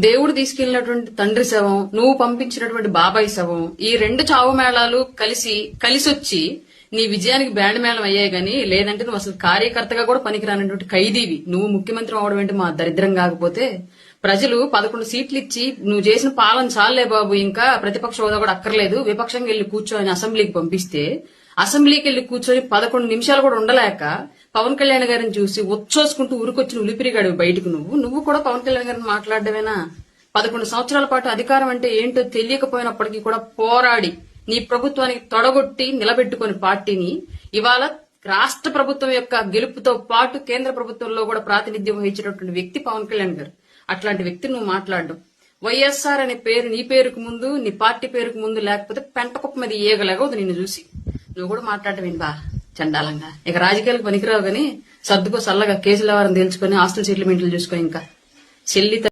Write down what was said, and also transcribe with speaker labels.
Speaker 1: దేవుడు తీసుకెళ్ళినటువంటి తండ్రి శవం నువ్వు పంపించినటువంటి బాబాయ్ శవం ఈ రెండు చావు మేళాలు కలిసి కలిసొచ్చి నీ విజయానికి బ్యాండ్ మేళం అయ్యాయి కానీ లేదంటే నువ్వు అసలు కార్యకర్తగా కూడా పనికిరానటువంటి ఖైదీవి. నువ్వు ముఖ్యమంత్రి అవడం ఏంటి మా దరిద్రం కాకపోతే? ప్రజలు పదకొండు సీట్లు ఇచ్చి నువ్వు చేసిన పాలన చాలే బాబు ఇంకా ప్రతిపక్ష హోదా కూడా అక్కర్లేదు. విపక్షంగా వెళ్ళి కూర్చొని అసెంబ్లీకి పంపిస్తే అసెంబ్లీకి వెళ్ళి కూర్చొని పదకొండు నిమిషాలు కూడా ఉండలేక పవన్ కళ్యాణ్ గారిని చూసి ఉచ్చోసుకుంటూ ఉరికొచ్చిన ఉలిపిరిగాడు బయటకు నువ్వు. నువ్వు కూడా పవన్ కళ్యాణ్ గారిని మాట్లాడమేనా పదకొండు సంవత్సరాల పాటు అధికారం అంటే ఏంటో తెలియకపోయినప్పటికీ కూడా పోరాడి నీ ప్రభుత్వానికి తొడగొట్టి నిలబెట్టుకుని పార్టీని ఇవాళ రాష్ట్ర ప్రభుత్వం యొక్క గెలుపుతో పాటు కేంద్ర ప్రభుత్వంలో కూడా ప్రాతినిధ్యం వహించినటువంటి వ్యక్తి పవన్ కళ్యాణ్ గారు. అట్లాంటి వ్యక్తి నువ్వు మాట్లాడడం వైఎస్ఆర్ అనే పేరు నీ పేరుకు ముందు నీ పార్టీ పేరుకు ముందు లేకపోతే పెంటకుప్ప మీద ఏగలేగదు నిన్ను చూసి. నువ్వు కూడా మాట్లాడటం బా? చండాలంగా. ఇక రాజకీయాలకు పనికిరావు కానీ సర్దుకో సల్లగా కేసుల వారం తేల్చుకొని హాస్టల్ సెటిల్మెంట్లు చూసుకో ఇంకా. చెల్లి